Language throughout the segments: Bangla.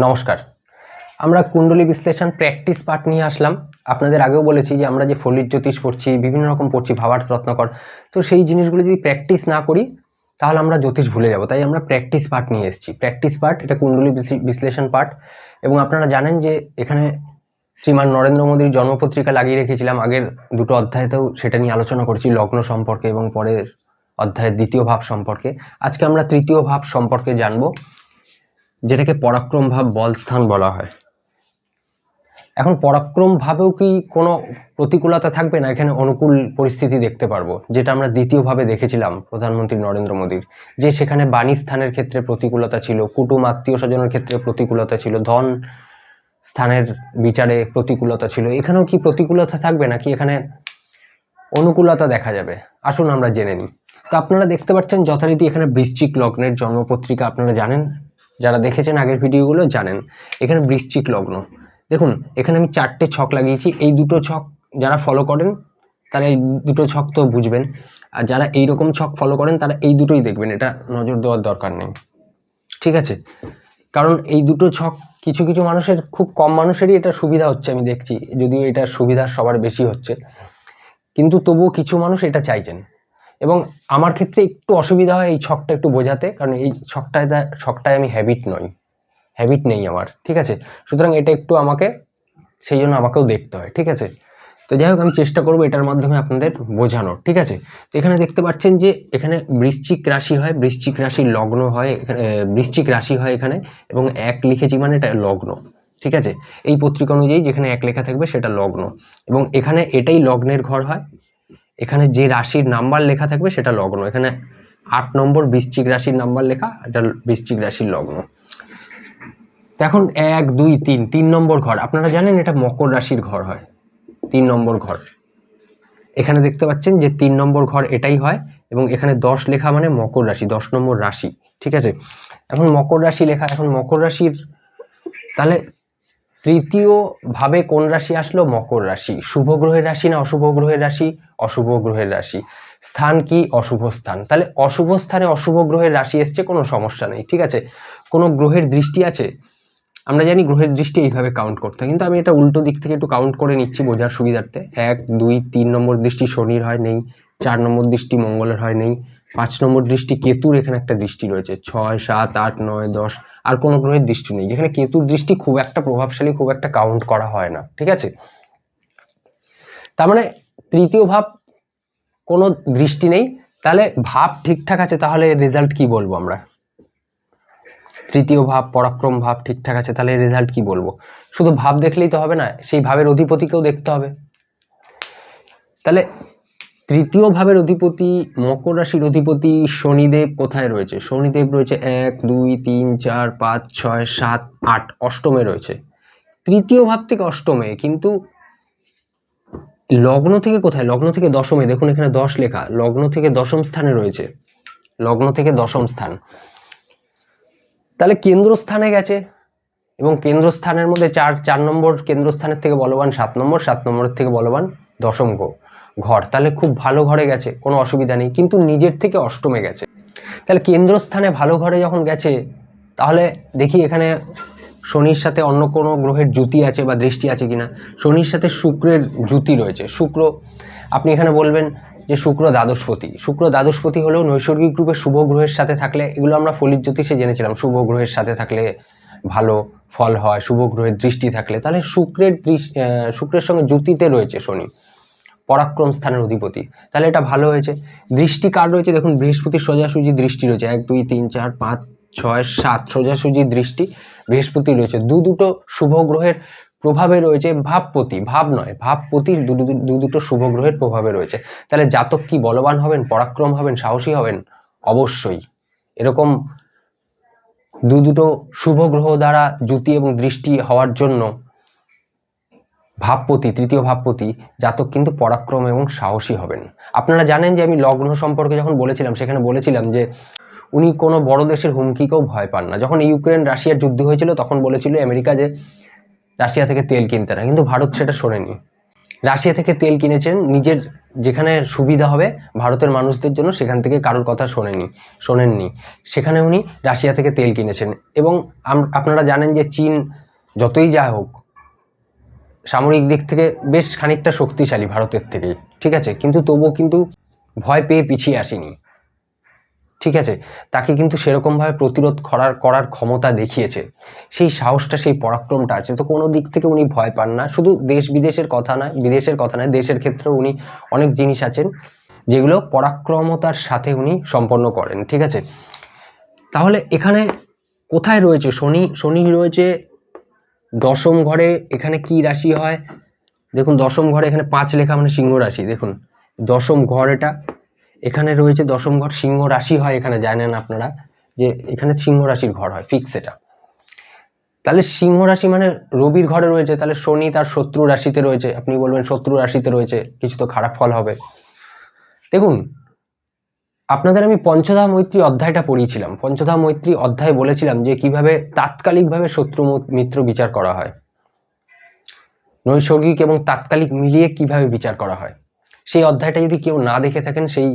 নমস্কার। আমরা কুণ্ডলী বিশ্লেষণ প্র্যাকটিস পার্ট নিয়ে আসলাম। আপনাদের আগেও বলেছি যে আমরা যে ফলিত জ্যোতিষ পড়ছি, বিভিন্ন রকম পড়ছি, ভাবার্থ, রত্নকর। তো সেই জিনিসগুলো যদি প্র্যাকটিস না করি, তাহলে আমরা জ্যোতিষ ভুলে যাব। তাই আমরা প্র্যাকটিস পার্ট নিয়ে এসেছি। প্র্যাকটিস পার্ট এটা কুণ্ডলী বিশ্লে- বিশ্লেষণ পার্ট এবং আপনারা জানেন যে এখানে শ্রীমান নরেন্দ্র মোদীর জন্মপত্রিকা লাগিয়ে রেখেছিলাম। আগের দুটো অধ্যায়তেও সেটা নিয়ে আলোচনা করেছি, লগ্ন সম্পর্কে এবং পরের অধ্যায়ের দ্বিতীয় ভাব সম্পর্কে। আজকে আমরা তৃতীয় ভাব সম্পর্কে জানব। যেটাকে পরাক্রম ভাব বল স্থান বলা হয়। এখন পরাক্রম ভাবেও কি কোনো প্রতিকূলতা থাকবে না? এখানে অনুকূল পরিস্থিতি দেখতে পারব। যেটা আমরা দ্বিতীয়ভাবে দেখেছিলাম প্রধানমন্ত্রী নরেন্দ্র মোদীর। যে সেখানে বাণী স্থানের ক্ষেত্রে প্রতিকূলতা ছিল, কুটুম আত্মীয় স্বজনের ক্ষেত্রে প্রতিকূলতা ছিল, ধন স্থানের বিচারে প্রতিকূলতা ছিল। এখানেও কি প্রতিকূলতা থাকবে নাকি এখানে অনুকূলতা দেখা যাবে? আসুন আমরা জেনে নিই। তো আপনারা দেখতে পাচ্ছেন যথারীতি এখানে বৃশ্চিক লগ্নের জন্মপত্রিকা, আপনারা জানেন? যারা দেখেছেন আগের ভিডিওগুলো জানেন। এখানে বৃশ্চিক লগ্ন। দেখুন, এখানে আমি চারটে ছক লাগিয়েছি। এই দুটো ছক যারা ফলো করেন, তারা এই দুটো ছক তো বুঝবেন। আর যারা এই রকম ছক ফলো করেন, তারা এই দুটোই দেখবেন। এটা নজর দেওয়ার দরকার নেই। ঠিক আছে? কারণ এই দুটো ছক কিছু কিছু মানুষের, খুব কম মানুষেরই এটা সুবিধা হচ্ছে আমি দেখছি। যদিও এটা সুবিধা সবার বেশি হচ্ছে। কিন্তু তবুও কিছু মানুষ এটা চাইছেন। এবং আমার ক্ষেত্রে একটু অসুবিধা হয় এই ছকটা একটু বোঝাতে, কারণ এই ছকটায় ছকটায় আমি হ্যাবিট নই। হ্যাবিট নেই আমার, ঠিক আছে? সুতরাং এটা একটু আমাকে, সেই জন্য আমাকেও দেখতে হয়, ঠিক আছে? তো যাই হোক, আমি চেষ্টা করব এটার মাধ্যমে আপনাদের বোঝানোর, ঠিক আছে? তো এখানে দেখতে পাচ্ছেন যে এখানে বৃশ্চিক রাশি হয়, বৃশ্চিক রাশির লগ্ন হয়, এখানে বৃশ্চিক রাশি হয় এখানে, এবং এক লিখেছি মানে এটা লগ্ন, ঠিক আছে? এই পত্রিকা অনুযায়ী যেখানে এক লেখা থাকবে সেটা লগ্ন, এবং এখানে এটাই লগ্নের ঘর হয় এখানে যে রাশির নাম্বার লেখা থাকবে সেটা লগ্ন। এখানে আট নম্বর বৃশ্চিক রাশির নাম্বার লেখা, এটা বৃশ্চিক রাশির লগ্ন। এখন এক, দুই, তিন তিন নম্বর ঘর। আপনারা জানেন এটা মকর রাশির ঘর হয়, তিন নম্বর ঘর। এখানে দেখতে পাচ্ছেন যে তিন নম্বর ঘর এটাই হয় এবং এখানে দশ লেখা মানে মকর রাশি, দশ নম্বর রাশি, ঠিক আছে? এখন মকর রাশি লেখা, এখন মকর রাশির, তাহলে তৃতীয় ভাবে কোন রাশি আসলো? মকর রাশি। শুভ গ্রহের রাশি না অশুভ গ্রহের রাশি? অশুভ গ্রহের রাশি। স্থান কি? অশুভ স্থান। তাহলে অশুভ স্থানে অশুভ গ্রহের রাশি এসছে, কোনো সমস্যা নেই, ঠিক আছে? কোনো গ্রহের দৃষ্টি আছে? আমরা জানি গ্রহের দৃষ্টি এইভাবে কাউন্ট করতে কিন্তু আমি এটা উল্টো দিক থেকে একটু কাউন্ট করে নিচ্ছি বোঝার সুবিধার্থে। এক, দুই, তিন নম্বর দৃষ্টি শনির হয়, নেই। চার নম্বর দৃষ্টি মঙ্গলের হয়, নেই। পাঁচ নম্বর দৃষ্টি কেতুর, এখানে একটা দৃষ্টি রয়েছে। ছয়, সাত, আট, নয়, দশ, আর কোনো গ্রহের দৃষ্টি নেই, যেখানে কেতুর দৃষ্টি খুব একটা প্রভাবশালী, খুব একটা কাউন্ট করা হয় না, ঠিক আছে? তার মানে তৃতীয় ভাব, কোনো দৃষ্টি নেই। তাহলে ভাব ঠিকঠাক আছে, তাহলে রেজাল্ট কি বলব আমরা? তৃতীয় ভাব, পরাক্রম ভাব ঠিকঠাক আছে, তাহলে রেজাল্ট কি বলব? শুধু ভাব দেখলেই তো হবে না, সেই ভাবের অধিপতিকেও দেখতে হবে। তাহলে তৃতীয় ভাবের অধিপতি, মকর রাশির অধিপতি শনিদেব কোথায় রয়েছে? শনিদেব রয়েছে এক, দুই, তিন, চার, পাঁচ, ছয়, সাত, আট, অষ্টমে রয়েছে। তৃতীয় ভাব থেকে অষ্টমে, কিন্তু লগ্ন থেকে কোথায়? লগ্ন থেকে দশমে, দেখুন এখানে দশ লেখা। লগ্ন থেকে দশম স্থানে রয়েছে। লগ্ন থেকে দশম স্থান। তাহলে কেন্দ্রস্থানে গেছে। এবং কেন্দ্রস্থানের মধ্যে চার চার নম্বর কেন্দ্রস্থানের থেকে বলবান সাত নম্বর, সাত নম্বরের থেকে বলবান দশম ঘর। তাহলে খুব ভালো ঘরে গেছে, কোনো অসুবিধা নেই। কিন্তু নিজের থেকে অষ্টমে গেছে। তাহলে কেন্দ্রস্থানে ভালো ঘরে যখন গেছে, তাহলে দেখি এখানে শনির সাথে অন্য কোনো গ্রহের জুতি আছে বা দৃষ্টি আছে কিনা শনির সাথে শুক্রের জুতি রয়েছে। শুক্র আপনি এখানে বলবেন যে শুক্র দ্বাদশপতি। শুক্র দ্বাদশপতি হলেও নৈসর্গিক রূপে শুভ গ্রহের সাথে থাকলে এগুলো আমরা ফলিত জ্যোতিষে জেনেছিলাম শুভ গ্রহের সাথে থাকলে ভালো ফল হয় শুভ গ্রহের দৃষ্টি থাকলে। তাহলে শুক্রের আহ, শুক্রের সঙ্গে জুতিতে রয়েছে শনি পরাক্রম স্থানের অধিপতি। তাহলে এটা ভালো হয়েছে। দৃষ্টি কার রয়েছে? দেখুন বৃহস্পতির সোজাসুজি দৃষ্টি রয়েছে। এক দুই তিন চার পাঁচ ছয় সাত সোজাসুজি দৃষ্টি। বৃহস্পতি রয়েছে। দু দুটো শুভ গ্রহের প্রভাবে রয়েছে ভাবপতি, ভাব নয়, ভাবপতি দু দুটো শুভ গ্রহের প্রভাবে রয়েছে। তাহলে জাতক কি বলবান হবেন, পরাক্রম হবেন, সাহসী হবেন? অবশ্যই। এরকম দু দুটো শুভ গ্রহ দ্বারা জ্যোতি এবং দৃষ্টি হওয়ার জন্য ভাবপতি, তৃতীয় ভাবপতি, জাতক কিন্তু পরাক্রম এবং সাহসী হবেন। আপনারা জানেন যে আমি লগ্ন সম্পর্কে যখন বলেছিলাম, সেখানে বলেছিলাম যে উনি কোনো বড় দেশের হুমকিকেও ভয় পান না। যখন ইউক্রেন রাশিয়ার যুদ্ধ হয়েছিল, তখন বলেছিল আমেরিকা যে রাশিয়া থেকে তেল কিনতে না। কিন্তু ভারত সেটা শোনেনি। রাশিয়া থেকে তেল কিনেছেন, নিজের যেখানে সুবিধা হবে ভারতের মানুষদের জন্য, সেখান থেকে কারোর কথা শোনেনি, শোনেননি। সেখানে উনি রাশিয়া থেকে তেল কিনেছেন। এবং আপনারা জানেন যে চীন যতই যা হোক, সামরিক দিক থেকে বেশ খানিকটা শক্তিশালী ভারতের থেকে ঠিক আছে? কিন্তু তবুও কিন্তু ভয় পেয়ে পিছিয়ে আসেনি। ঠিক আছে? তাকে কিন্তু সেরকমভাবে প্রতিরোধ করার করার ক্ষমতা দেখিয়েছে। সেই সাহসটা, সেই পরাক্রমটা আছে। তো কোনো দিক থেকে উনি ভয় পান না। শুধু দেশ বিদেশের কথা নয়, বিদেশের কথা নয়, দেশের ক্ষেত্রেও উনি অনেক জিনিস আছেন যেগুলো পরাক্রমতার সাথে উনি সম্পন্ন করেন, ঠিক আছে? তাহলে এখানে কোথায় রয়েছে? শনি শনি রয়েছে দশম ঘরে, এখানে কি রাশি হয়? দেখুন, দশম ঘরে এখানে পাঁচ লেখা মানে সিংহ রাশি। দেখুন, দশম ঘর এটা এখানে রয়েছে দশম ঘর, সিংহ রাশি হয় এখানে, জানেন আপনারা, যে এখানে সিংহ রাশির ঘর হয় ফিক্স এটা। তাহলে সিংহ রাশি মানে রবির ঘরে রয়েছে, তাহলে শনি তার শত্রু রাশিতে রয়েছে, আপনি বলবেন শত্রু রাশিতে রয়েছে, কিছু তো খারাপ ফল হবে। দেখুন, আপনাদের আমি পঞ্চধা মৈত্রী অধ্যায়টা পড়িয়েছিলাম পঞ্চধা মৈত্রী অধ্যায় বলেছিলাম যে কীভাবে তাৎকালিকভাবে শত্রু মিত্র বিচার করা হয়। নৈসর্গিক এবং তাৎকালিক মিলিয়ে কীভাবে বিচার করা হয়। সেই অধ্যায়টা যদি কেউ না দেখে থাকেন, সেই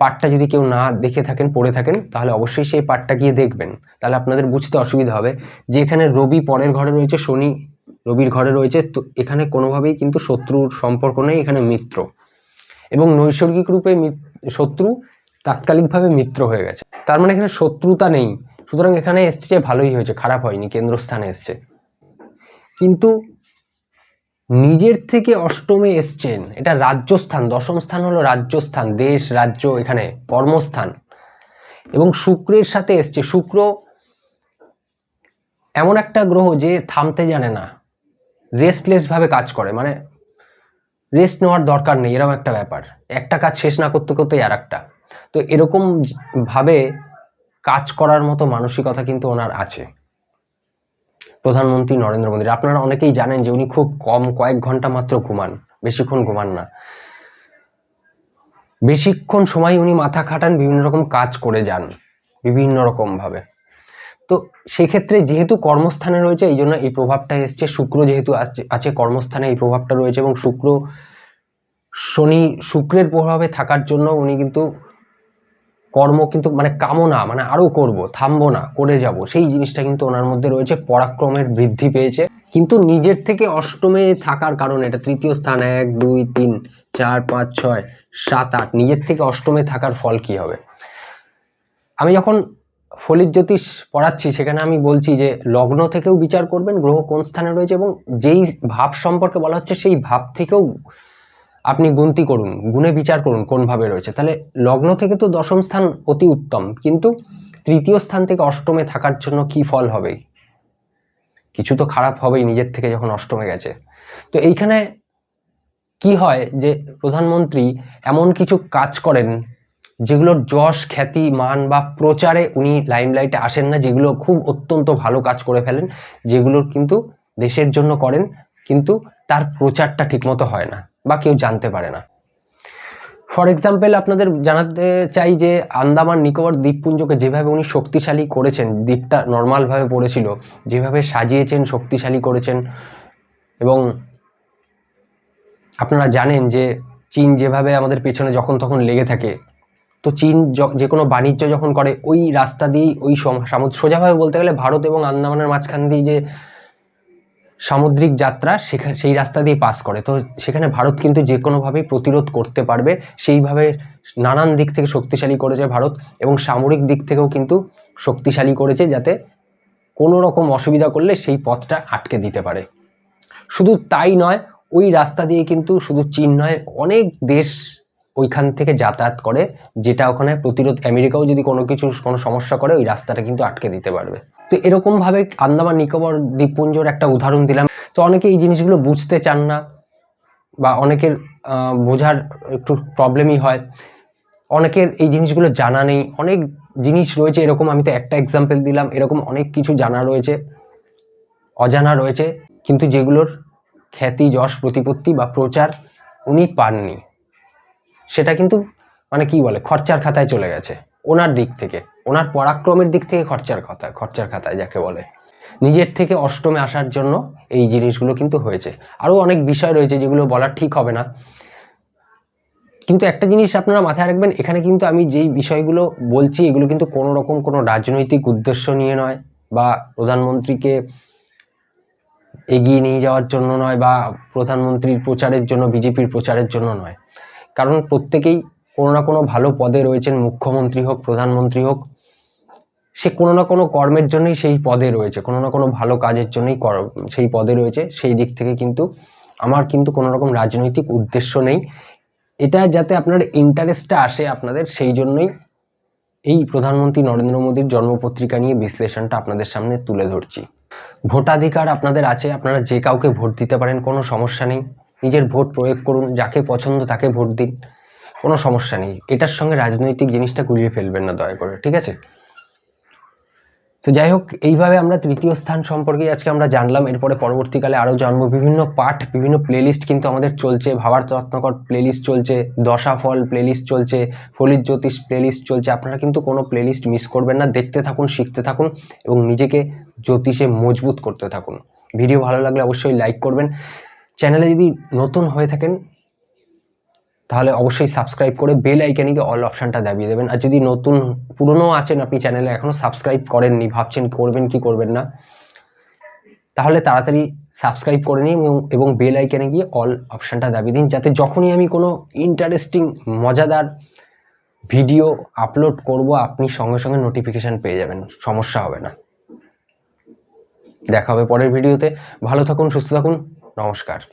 পাঠটা যদি কেউ না দেখে থাকেন, পড়ে থাকেন, তাহলে অবশ্যই সেই পাঠটা গিয়ে দেখবেন। তাহলে আপনাদের বুঝতে অসুবিধা হবে। যে এখানে রবি পরের ঘরে রয়েছে, শনি রবির ঘরে রয়েছে, তো এখানে কোনোভাবেই কিন্তু শত্রুর সম্পর্ক নেই, এখানে মিত্র। এবং নৈসর্গিক রূপে শত্রু তাৎকালিকভাবে মিত্র হয়ে গেছে। তার মানে এখানে শত্রুতা নেই। সুতরাং এখানে এসছে ভালোই হয়েছে, খারাপ হয়নি, কেন্দ্রস্থানে এসছে। কিন্তু নিজের থেকে অষ্টমে এসছেন। এটা রাজ্যস্থান, দশম স্থান হলো রাজ্যস্থান, দেশ, রাজ্য, এখানে কর্মস্থান। এবং শুক্রের সাথে এসছে। শুক্র এমন একটা গ্রহ যে থামতে জানে না। রেস্টলেস ভাবে কাজ করে। মানে রেস্ট নেওয়ার দরকার নেই, এরকম একটা ব্যাপার। একটা কাজ শেষ না করতে করতেই আর একটা তো এরকম জ- ভাবে কাজ করার মতো মানসিকতা কিন্তু ওনার আছে। প্রধানমন্ত্রী নরেন্দ্র মোদী। আপনারা অনেকেই জানেন যে উনি খুব কম কয়েক ঘণ্টা মাত্র ঘুমান, বেশিক্ষণ ঘুমান না। বেশিক্ষণ সময় উনি মাথা খাটান, বিভিন্ন রকম কাজ করে যান, বিভিন্ন রকম ভাবে। তো সেক্ষেত্রে যেহেতু কর্মস্থানে রয়েছে, এই জন্য এই প্রভাবটা এসছে। শুক্র যেহেতু আছে কর্মস্থানে, এই প্রভাবটা রয়েছে এবং শুক্র শনি, শুক্রের প্রভাবে থাকার জন্য উনি কিন্তু কর্ম কিন্তু মানে কামনা মানে আরও করব, থামবো না, করে যাব, সেই জিনিসটা কিন্তু ওনার মধ্যে রয়েছে, পরাক্রমের বৃদ্ধি পেয়েছে। কিন্তু নিজের থেকে অষ্টমে থাকার কারণে, এটা তৃতীয় স্থান, এক, দুই, তিন, চার, পাঁচ, ছয়, সাত, আট, নিজের থেকে অষ্টমে থাকার ফল কি হবে? আমি যখন ফলিত জ্যোতিষ পড়াচ্ছি, সেখানে আমি বলছি যে, লগ্ন থেকেও বিচার করবেন, গ্রহ কোন স্থানে রয়েছে এবং যেই ভাব সম্পর্কে বলা হচ্ছে, সেই ভাব থেকেও আপনি গুনতি করুন, গুণে বিচার করুন কোন ভাবে রয়েছে। তাহলে লগ্ন থেকে তো দশম স্থান অতি উত্তম, কিন্তু তৃতীয় স্থান থেকে অষ্টমে থাকার জন্য কি ফল হবে? কিছু তো খারাপ হবেই নিজের থেকে যখন অষ্টমে গেছে। তো এইখানে কি হয় যে প্রধানমন্ত্রী এমন কিছু কাজ করেন যেগুলোর যশ, খ্যাতি, মান বা প্রচারে উনি লাইমলাইটে আসেন না, যেগুলো খুব অত্যন্ত ভালো কাজ করে ফেলেন যেগুলোর কিন্তু দেশের জন্য করেন, কিন্তু তার প্রচারটা ঠিকমতো হয় না। বা কেউ জানতে পারে না। ফর এক্সাম্পল আপনাদের জানাতে চাই যে আন্দামান নিকোবর দ্বীপপুঞ্জকে যেভাবে উনি শক্তিশালী করেছেন, দ্বীপটা নর্মালভাবে পড়েছিল, যেভাবে সাজিয়েছেন, শক্তিশালী করেছেন এবং আপনারা জানেন যে চীন যেভাবে আমাদের পেছনে যখন তখন লেগে থাকে, তো চীন যে কোনো বাণিজ্য যখন করে, ওই রাস্তা দিয়েই ওই সোজাভাবে বলতে গেলে ভারত এবং আন্দামানের মাঝখান দিয়ে যে সামুদ্রিক যাত্রা সেখানে সেই রাস্তা দিয়ে পাস করে। তো সেখানে ভারত কিন্তু যে কোনোভাবেই প্রতিরোধ করতে পারবে, সেইভাবে নানান দিক থেকে শক্তিশালী করেছে ভারত এবং সামরিক দিক থেকেও কিন্তু শক্তিশালী করেছে যাতে কোনো রকম অসুবিধা করলে সেই পথটা আটকে দিতে পারে। শুধু তাই নয়, ওই রাস্তা দিয়ে কিন্তু শুধু চীন নয়, অনেক দেশ ওইখান থেকে যাতায়াত করে, যেটা ওখানে প্রতিরোধ আমেরিকাও যদি কোনো কিছু, কোনো সমস্যা করে, ওই রাস্তাটা কিন্তু আটকে দিতে পারবে। তো এরকমভাবে আন্দামান নিকোবর দ্বীপপুঞ্জর একটা উদাহরণ দিলাম। তো অনেকে এই জিনিসগুলো বুঝতে চান না বা অনেকের বোঝার একটু প্রবলেমই হয়। অনেকের এই জিনিসগুলো জানা নেই। অনেক জিনিস রয়েছে, এরকম আমি তো একটা এক্সাম্পল দিলাম, এরকম অনেক কিছু জানা রয়েছে, অজানা রয়েছে, কিন্তু যেগুলোর খ্যাতি, যশ, প্রতিপত্তি বা প্রচার উনি পাননি। সেটা কিন্তু মানে কি বলে, খরচার খাতায় চলে গেছে। ওনার দিক থেকে, ওনার পরাক্রমের দিক থেকে খরচার খাতায় খরচার খাতায় যাকে বলে। নিজের থেকে অষ্টমে আসার জন্য এই জিনিসগুলো কিন্তু হয়েছে। আরও অনেক বিষয় রয়েছে যেগুলো বলা ঠিক হবে না। কিন্তু একটা জিনিস আপনারা মাথায় রাখবেন, এখানে কিন্তু আমি যেই বিষয়গুলো বলছি, এগুলো কিন্তু কোনো রকম কোনো রাজনৈতিক উদ্দেশ্য নিয়ে নয় বা প্রধানমন্ত্রীকে এগিয়ে নিয়ে যাওয়ার জন্য নয় বা প্রধানমন্ত্রীর প্রচারের জন্য, বিজেপির প্রচারের জন্য নয়। কারণ প্রত্যেকেই কোনো না কোনো ভালো পদে রয়েছেন, মুখ্যমন্ত্রী হোক, প্রধানমন্ত্রী হোক। সে কোনো না কোনো কর্মের জন্যই সেই পদে রয়েছে, কোনো না কোনো ভালো কাজের জন্যই সেই পদে রয়েছে। সেই দিক থেকে কিন্তু আমার কিন্তু কোনো রকম রাজনৈতিক উদ্দেশ্য নেই। এটা যাতে আপনার ইন্টারেস্টটা আসে আপনাদের, সেই জন্যই এই প্রধানমন্ত্রী নরেন্দ্র মোদীর জন্মপত্রিকা নিয়ে বিশ্লেষণটা আপনাদের সামনে তুলে ধরছি। ভোটাধিকার আপনাদের আছে, আপনারা যে কাউকে ভোট দিতে পারেন, কোনো সমস্যা নেই। নিজের ভোট প্রয়োগ করুন, যাকে পছন্দ তাকে ভোট দিন। কোনো সমস্যা নেই। এটার সঙ্গে রাজনৈতিক জিনিসটা গুলিয়ে ফেলবেন না, দয়া করে, ঠিক আছে? তো যাই হোক, এইভাবে আমরা তৃতীয় স্থান সম্পর্কে আজকে আমরা জানলাম। এরপরে পরবর্তীকালে আরও জানব। বিভিন্ন পাঠ, বিভিন্ন প্লেলিস্ট কিন্তু আমাদের চলছে। ভাবার রত্নকর প্লেলিস্ট চলছে দশাফল প্লেলিস্ট চলছে, ফলিত জ্যোতিষ প্লেলিস্ট চলছে। আপনারা কিন্তু কোনো প্লেলিস্ট মিস করবেন না। দেখতে থাকুন, শিখতে থাকুন এবং নিজেকে জ্যোতিষে মজবুত করতে থাকুন। ভিডিও ভালো লাগলে অবশ্যই লাইক করবেন। চ্যানেলে যদি নতুন হয়ে থাকেন, তাহলে অবশ্যই সাবস্ক্রাইব করে বেল আইকনে গিয়ে অল অপশানটা দাবিয়ে দেবেন। আর যদি নতুন, পুরনো আছেন আপনি চ্যানেলে এখনও সাবস্ক্রাইব করেননি, ভাবছেন করবেন কি করবেন না, তাহলে তাড়াতাড়ি সাবস্ক্রাইব করে নিন এবং বেল আইকনে গিয়ে অল অপশানটা দাবিয়ে দিন, যাতে যখনই আমি কোনো ইন্টারেস্টিং মজাদার ভিডিও আপলোড করব, আপনি সঙ্গে সঙ্গে নোটিফিকেশান পেয়ে যাবেন, সমস্যা হবে না। দেখা হবে পরের ভিডিওতে ভালো থাকুন, সুস্থ থাকুন। নমস্কার।